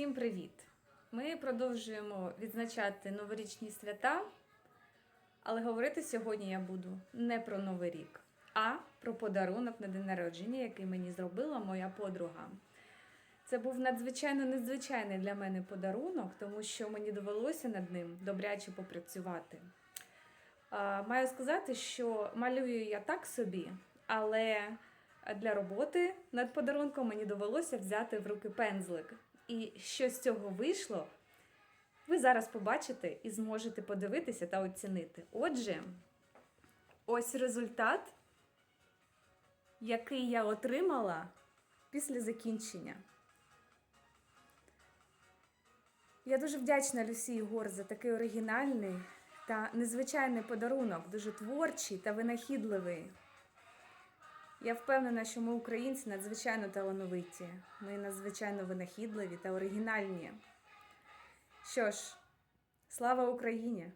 Всім привіт! Ми продовжуємо відзначати новорічні свята, але говорити сьогодні я буду не про Новий рік, а про подарунок на день народження, який мені зробила моя подруга. Це був надзвичайно незвичайний для мене подарунок, тому що мені довелося над ним добряче попрацювати. Маю сказати, що малюю я так собі, але для роботи над подарунком мені довелося взяти в руки пензлик. І що з цього вийшло, ви зараз побачите і зможете подивитися та оцінити. Отже, ось результат, який я отримала після закінчення. Я дуже вдячна Люсії Гор за такий оригінальний та незвичайний подарунок, дуже творчий та винахідливий. Я впевнена, що ми, українці, надзвичайно талановиті. Ми надзвичайно винахідливі та оригінальні. Що ж, слава Україні!